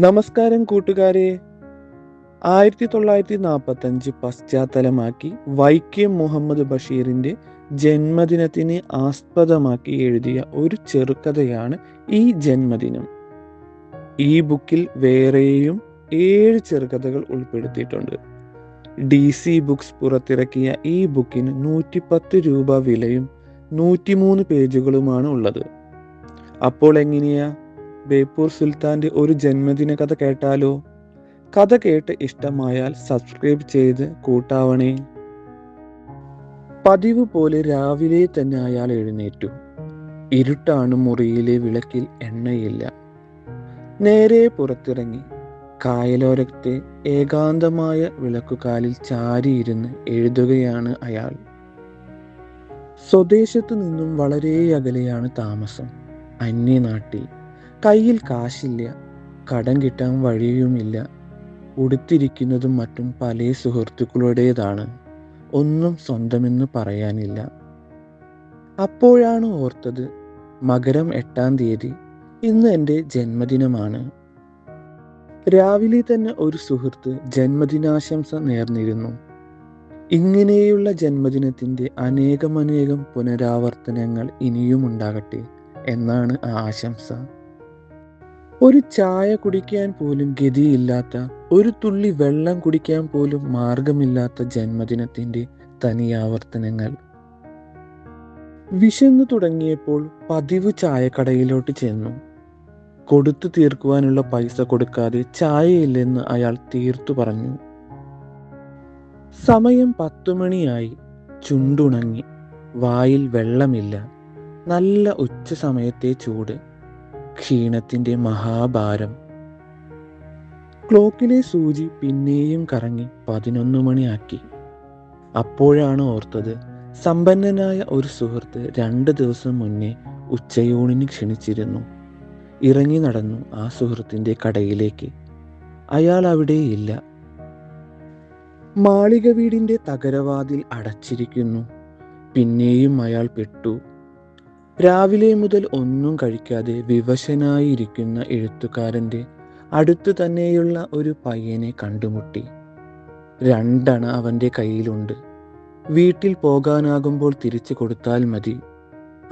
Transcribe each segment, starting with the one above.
നമസ്കാരം കൂട്ടുകാരെ. ആയിരത്തി തൊള്ളായിരത്തി നാൽപ്പത്തി അഞ്ച് പശ്ചാത്തലമാക്കി വൈക്കം മുഹമ്മദ് ബഷീറിന്റെ ജന്മദിനത്തിന് ആസ്പദമാക്കി എഴുതിയ ഒരു ചെറുകഥയാണ് ഈ ജന്മദിനം. ഈ ബുക്കിൽ വേറെയും ഏഴ് ചെറുകഥകൾ ഉൾപ്പെടുത്തിയിട്ടുണ്ട്. ഡി സി ബുക്സ് പുറത്തിറക്കിയ ഈ ബുക്കിന് നൂറ്റിപ്പത്ത് രൂപ വിലയും നൂറ്റിമൂന്ന് പേജുകളുമാണ് ഉള്ളത്. അപ്പോൾ എങ്ങനെയാ? ബേപ്പൂർ സുൽത്താന്റെ ഒരു ജന്മദിന കഥ കേട്ടാലോ? കഥ കേട്ട് ഇഷ്ടമായാൽ സബ്സ്ക്രൈബ് ചെയ്ത് കൂട്ടാവണേ. പതിവ് പോലെ രാവിലെ തന്നെ അയാൾ എഴുന്നേറ്റു. ഇരുട്ടാണ് മുറിയിലെ വിളക്കിൽ എണ്ണയില്ല. നേരെ പുറത്തിറങ്ങി. കായലോരത്തെ ഏകാന്തമായ വിളക്കുകാലിൽ ചാരിയിരുന്ന് എഴുതുകയാണ് അയാൾ. സ്വദേശത്തു നിന്നും വളരെ അകലെയാണ് താമസം. അന്യനാട്ടിൽ. കയ്യിൽ കാശില്ല കടം കിട്ടാൻ വഴിയുമില്ല. ഉടുത്തിരിക്കുന്നതും മറ്റും പല സുഹൃത്തുക്കളുടേതാണ്. ഒന്നും സ്വന്തമെന്ന് പറയാനില്ല. അപ്പോഴാണ് ഓർത്തത് മകരം എട്ടാം തീയതി ഇന്ന് എന്റെ ജന്മദിനമാണ്. രാവിലെ തന്നെ ഒരു സുഹൃത്ത് ജന്മദിനാശംസ നേർന്നിരുന്നു. ഇങ്ങനെയുള്ള ജന്മദിനത്തിന്റെ അനേകമനേകം പുനരാവർത്തനങ്ങൾ ഇനിയും ഉണ്ടാകട്ടെ എന്നാണ് ആ ആശംസ. ഒരു ചായ കുടിക്കാൻ പോലും ഗതിയില്ലാത്ത ഒരു തുള്ളി വെള്ളം കുടിക്കാൻ പോലും മാർഗമില്ലാത്ത ജന്മദിനത്തിന്റെ തനിയാവർത്തനങ്ങൾ. വിശന്നു തുടങ്ങിയപ്പോൾ പതിവ് ചായക്കടയിലോട്ട് ചെന്നു. കൊടുത്തു തീർക്കുവാനുള്ള പൈസ കൊടുക്കാതെ ചായയില്ലെന്ന് അയാൾ തീർത്തു പറഞ്ഞു. സമയം പത്തുമണിയായി ചുണ്ടുണങ്ങി. വായിൽ വെള്ളമില്ല. നല്ല ഉച്ച സമയത്തെ ചൂട്. ക്ഷീണത്തിന്റെ മഹാഭാരം. ക്ലോക്കിലെ സൂചി പിന്നെയും കറങ്ങി പതിനൊന്ന് മണിയാക്കി. അപ്പോഴാണ് ഓർത്തത് സമ്പന്നനായ ഒരു സുഹൃത്ത് രണ്ട് ദിവസം മുന്നേ ഉച്ചയൂണിന് ക്ഷണിച്ചിരുന്നു. ഇറങ്ങി നടന്നു ആ സുഹൃത്തിന്റെ കടയിലേക്ക്. അയാൾ അവിടെയില്ല മാളിക വീടിന്റെ തകരവാതിൽ അടച്ചിരിക്കുന്നു. പിന്നെയും അയാൾ പെട്ടു. രാവിലെ മുതൽ ഒന്നും കഴിക്കാതെ വിവശനായിരിക്കുന്ന എഴുത്തുകാരന്റെ അടുത്തു തന്നെയുള്ള ഒരു പയ്യനെ കണ്ടുമുട്ടി. രണ്ടണ അവന്റെ കയ്യിലുണ്ട്. വീട്ടിൽ പോകാനാകുമ്പോൾ തിരിച്ചു കൊടുത്താൽ മതി.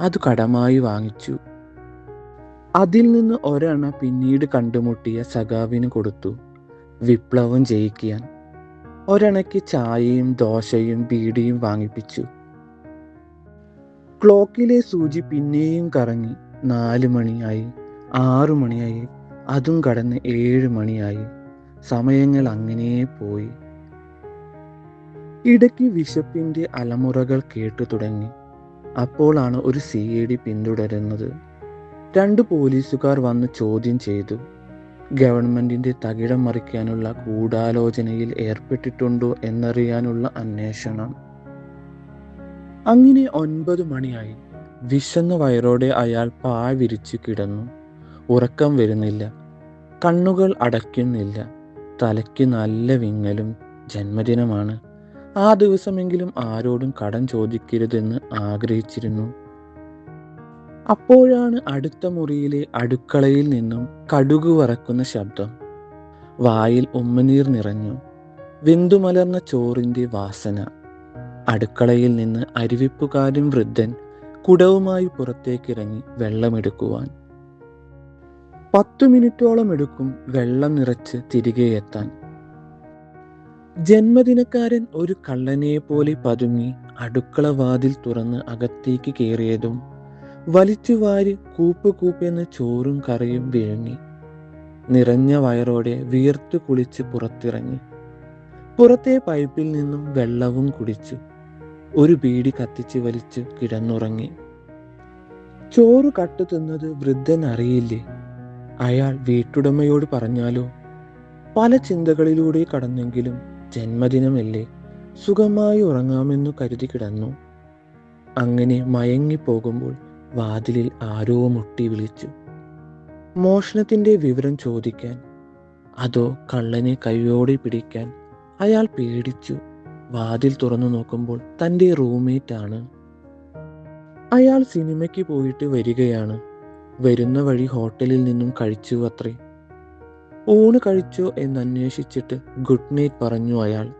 അത് കടമായി വാങ്ങിച്ചു. അതിൽ നിന്ന് ഒരണ പിന്നീട് കണ്ടുമുട്ടിയ സഖാവിന് കൊടുത്തു. വിപ്ലവം ജയിക്കാൻ. ഒരണയ്ക്ക് ചായയും ദോശയും ബീഡിയും വാങ്ങിപ്പിച്ചു. ക്ലോക്കിലെ സൂചി പിന്നെയും കറങ്ങി. നാല് മണിയായി ആറു മണിയായി അതും കടന്ന് ഏഴ് മണിയായി. സമയങ്ങൾ അങ്ങനെ പോയി. ഇടയ്ക്ക് വിശപ്പിന്റെ അലമുറകൾ കേട്ടു തുടങ്ങി. അപ്പോഴാണ് ഒരു സി ഐ ഡി പിന്തുടരുന്നത്. രണ്ട് പോലീസുകാർ വന്ന് ചോദ്യം ചെയ്തു. ഗവൺമെന്റിന്റെ തകിടം മറിക്കാനുള്ള ഗൂഢാലോചനയിൽ ഏർപ്പെട്ടിട്ടുണ്ടോ എന്നറിയാനുള്ള അന്വേഷണം. അങ്ങനെ ഒൻപത് മണിയായി. വിശന്ന വയറോടെ അയാൾ പാ വിരിച്ചു കിടന്നു. ഉറക്കം വരുന്നില്ല. കണ്ണുകൾ അടയ്ക്കുന്നില്ല. തലയ്ക്ക് നല്ല വിങ്ങലും ജന്മദിനമാണ്. ആ ദിവസമെങ്കിലും ആരോടും കടം ചോദിക്കരുതെന്ന് ആഗ്രഹിച്ചിരുന്നു. അപ്പോഴാണ് അടുത്ത മുറിയിലെ അടുക്കളയിൽ നിന്നും കടുക് വറക്കുന്ന ശബ്ദം. വായിൽ ഉമ്മനീർ നിറഞ്ഞു. വെന്തുമലർന്ന ചോറിന്റെ വാസന. അടുക്കളയിൽ നിന്ന് അരുവിപ്പുകാരൻ വൃദ്ധൻ കുടവുമായി പുറത്തേക്കിറങ്ങി വെള്ളമെടുക്കുവാൻ. പത്തു മിനിറ്റോളം എടുക്കും വെള്ളം നിറച്ച് തിരികെ എത്താൻ. ജന്മദിനക്കാരൻ ഒരു കള്ളനെ പോലെ പതുങ്ങി അടുക്കള വാതിൽ തുറന്ന് അകത്തേക്ക് കയറിയതും വലിച്ചു വാരി കൂപ്പ് കൂപ്പെന്ന് ചോറും കറിയും വിഴുങ്ങി. നിറഞ്ഞ വയറോടെ വീർത്തു കുളിച്ച് പുറത്തിറങ്ങി. പുറത്തെ പൈപ്പിൽ നിന്നും വെള്ളവും കുടിച്ചു. ഒരു ബീഡി കത്തിച്ച് വലിച്ച് കിടന്നുറങ്ങി. ചോറ് കട്ടു തിന്നത് വൃദ്ധൻ അറിയില്ലേ അയാൾ വീട്ടുടമയോട് പറഞ്ഞാലോ? പല ചിന്തകളിലൂടെ കടന്നെങ്കിലും ജന്മദിനമല്ലേ? സുഖമായി ഉറങ്ങാമെന്നു കരുതി കിടന്നു. അങ്ങനെ മയങ്ങിപ്പോകുമ്പോൾ വാതിലിൽ ആരോ മുട്ടി വിളിച്ചു. മോഷണത്തിന്റെ വിവരം ചോദിക്കാൻ അതോ കള്ളനെ കൈയോടെ പിടിക്കാൻ അയാൾ പേടിച്ചു. വാതിൽ തുറന്നു നോക്കുമ്പോൾ തന്റെ റൂംമേറ്റ് ആണ് അയാൾ സിനിമയ്ക്ക് പോയിട്ട് വരികയാണ്. വരുന്ന വഴി ഹോട്ടലിൽ നിന്നും കഴിച്ചു അത്രേ. ഊണ് കഴിച്ചോ എന്ന് അന്വേഷിച്ചിട്ട് ഗുഡ് നൈറ്റ് പറഞ്ഞു അയാൾ.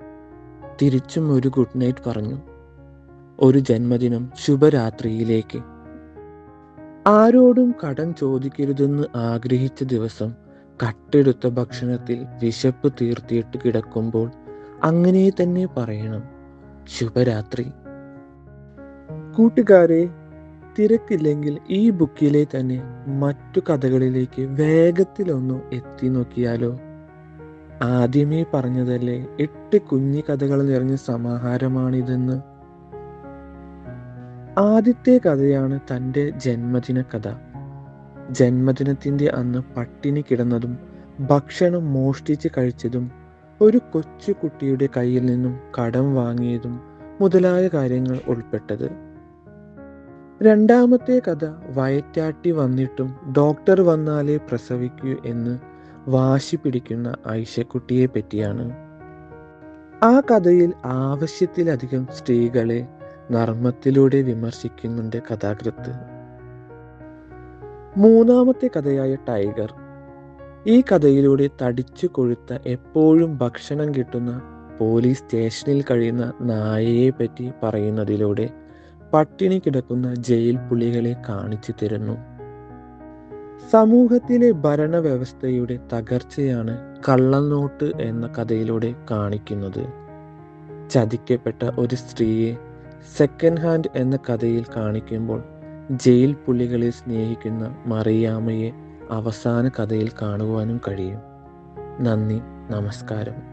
തിരിച്ചും ഒരു ഗുഡ് നൈറ്റ് പറഞ്ഞു. ഒരു ജന്മദിനം ശുഭരാത്രിയിലേക്ക്. ആരോടും കടം ചോദിക്കരുതെന്ന് ആഗ്രഹിച്ച ദിവസം കട്ടെടുത്ത ഭക്ഷണത്തിൽ വിശപ്പ് തീർത്തിയിട്ട് കിടക്കുമ്പോൾ അങ്ങനെ തന്നെ പറയണം. ശുഭരാത്രി. കൂട്ടുകാരെ തിരക്കില്ലെങ്കിൽ ഈ ബുക്കിലെ തന്നെ മറ്റു കഥകളിലേക്ക് വേഗത്തിലൊന്നു എത്തി നോക്കിയാലോ? ആദ്യമേ പറഞ്ഞതല്ലേ എട്ട് കുഞ്ഞു കഥകൾ നിറഞ്ഞ സമാഹാരമാണിതെന്ന്? ആദ്യത്തെ കഥയാണ് തന്റെ ജന്മദിന കഥ. ജന്മദിനത്തിന്റെ അന്ന് പട്ടിണി കിടന്നതും ഭക്ഷണം മോഷ്ടിച്ച് കഴിച്ചതും ഒരു കൊച്ചു കുട്ടിയുടെ കയ്യിൽ നിന്നും കടം വാങ്ങിയതും മുതലായ കാര്യങ്ങൾ ഉൾപ്പെട്ടത്. രണ്ടാമത്തെ കഥ വയറ്റാട്ടി വന്നിട്ടും ഡോക്ടർ വന്നാലേ പ്രസവിക്കൂ എന്ന് വാശി പിടിക്കുന്ന ഐഷക്കുട്ടിയെ പറ്റിയാണ്. ആ കഥയിൽ ആവശ്യത്തിലധികം സ്ത്രീകളെ നർമ്മത്തിലൂടെ വിമർശിക്കുന്നുണ്ട് കഥാകൃത്ത്. മൂന്നാമത്തെ കഥയായ ടൈഗർ ഈ കഥയിലൂടെ തടിച്ചു കൊഴുത്ത എപ്പോഴും ഭക്ഷണം കിട്ടുന്ന പോലീസ് സ്റ്റേഷനിൽ കഴിയുന്ന നായയെ പറ്റി പറയുന്നതിലൂടെ പട്ടിണി കിടക്കുന്ന ജയിൽ പുലികളെ കാണിച്ചു തരുന്നു. സമൂഹത്തിലെ ഭരണവ്യവസ്ഥയുടെ തകർച്ചയാണ് കള്ളനോട്ട് എന്ന കഥയിലൂടെ കാണിക്കുന്നത്. ചതിക്കപ്പെട്ട ഒരു സ്ത്രീയെ സെക്കൻഡ് ഹാൻഡ് എന്ന കഥയിൽ കാണിക്കുമ്പോൾ ജയിൽ പുലികളെ സ്നേഹിക്കുന്ന മറിയാമ്മയെ അവസാന കഥയിൽ കാണുവാനും കഴിയും. നന്ദി നമസ്കാരം.